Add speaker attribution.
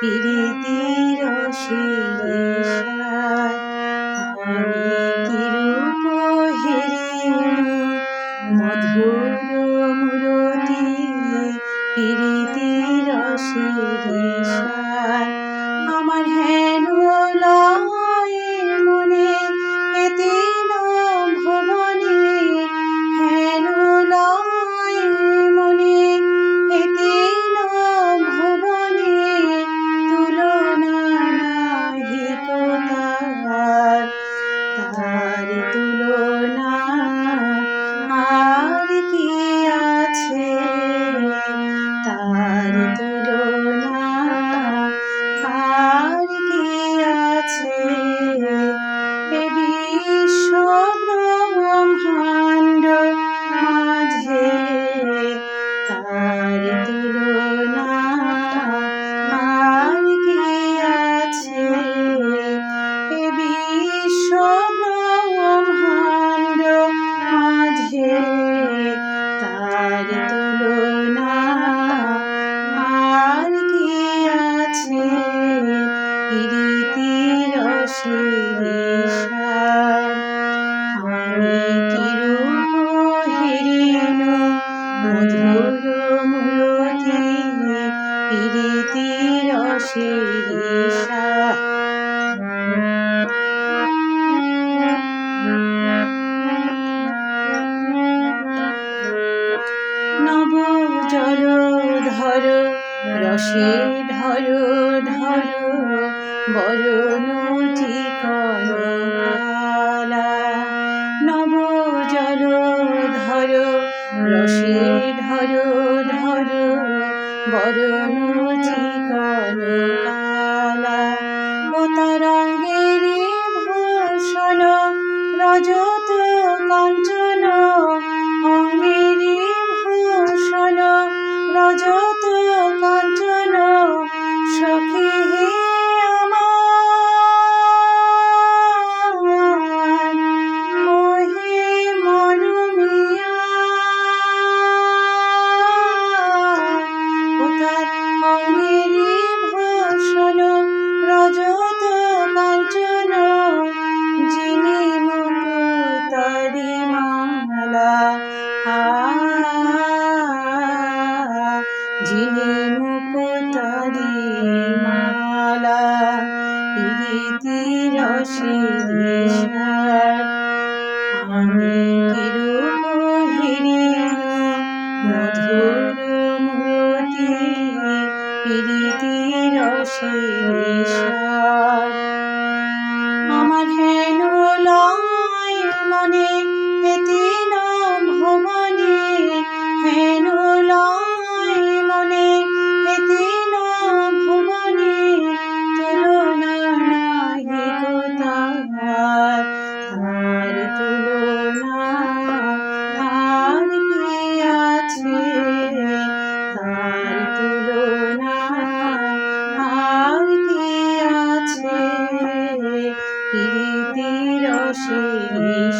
Speaker 1: পিড়িতি তোমার তুলনা আর কি আছে এ বিশ্ব ব্রহ্মাণ্ড মাঝে। তার তুলনা আর কি আছে। রীতি রসে আমি কিরূপ আছে নব জল ধর রসে ধর ধর বরণ ঠিকন নব জল ধর রসে ধর বরণ চিকন আমার হেন লয় মনে sini.